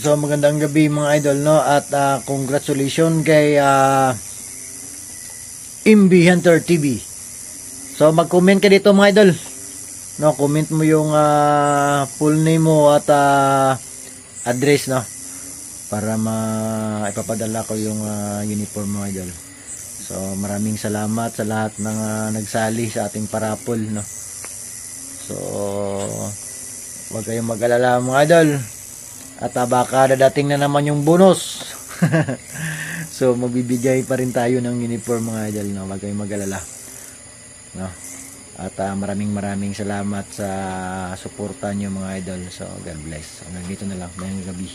So magandang gabi mga idol no at ah, congratulations kay uh, Imbi Hunter TV. So mag-comment ka dito mga idol. No, comment mo yung ah, full name mo at ah, address no para ma ipapadala ko yung ah, uniform mga idol. So maraming salamat sa lahat ng ah, nagsali sa ating parapol no. So Huwag kayong mag-alala mga idol. At ah, baka dadating na naman yung bonus. so magbibigay pa rin tayo ng uniform mga idol. No? Huwag kayong mag-alala. No? At ah, maraming maraming salamat sa suporta nyo mga idol. So God bless. Hanggang dito na lang. Mayang gabi.